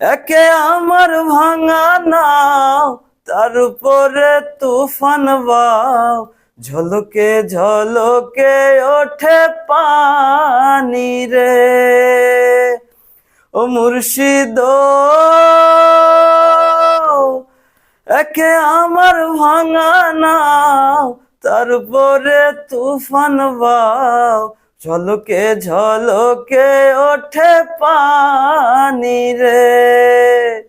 একে আমার ভাঙা নাও, তার উপরে তুফান বাও। ঝলকে ঝলকে ওঠে পানি রে। ও মুর্শিদ, একে আমার ভাঙা নাও তারপরে তুফান বাও। ঝলকে ঝলকে ওঠে পানি রে।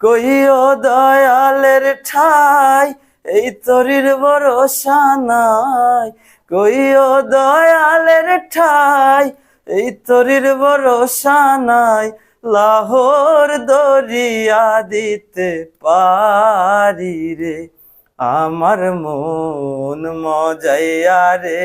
কইও দয়ালের ঠাই, এই তরির ভরসা নাই। কইও দয়ালের ঠাই, এই তরির ভরসা নাই। লাহোর দরিয়া দিতে পারি রে। আমার মন মজাইয়া রে।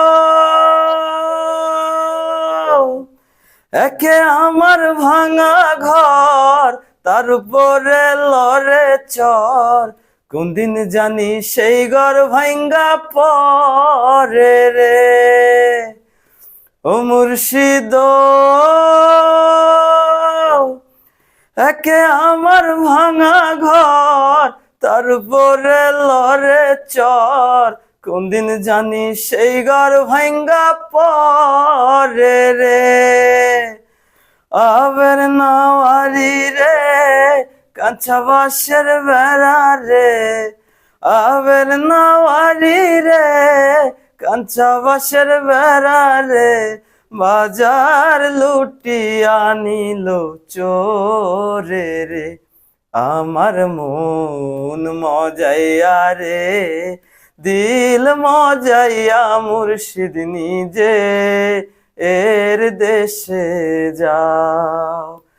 একে আমার ভাঙা ঘর, তার উপরে লরে চর। কোন দিন জানি সেই ঘর ভাঙ্গা পরে রে। ও মুর্শিদ, একে আমার ভাঙা ঘর, তার উপরে লরে চর। কোন দিন জানি সেই ঘর ভাঙ্গা পরে নাওয়ারি রে, কাঁচা বাসের বেড়া রে। আবের নাওয়ারি রে, কাঁচা বাসের বেড়া রে। বাজার লুটিয়া নিল চোরে রে। আমার মন মজাইয়া রে, দিল মজাইয়া মুর্শিদ নিজে। এর দেশে যাও।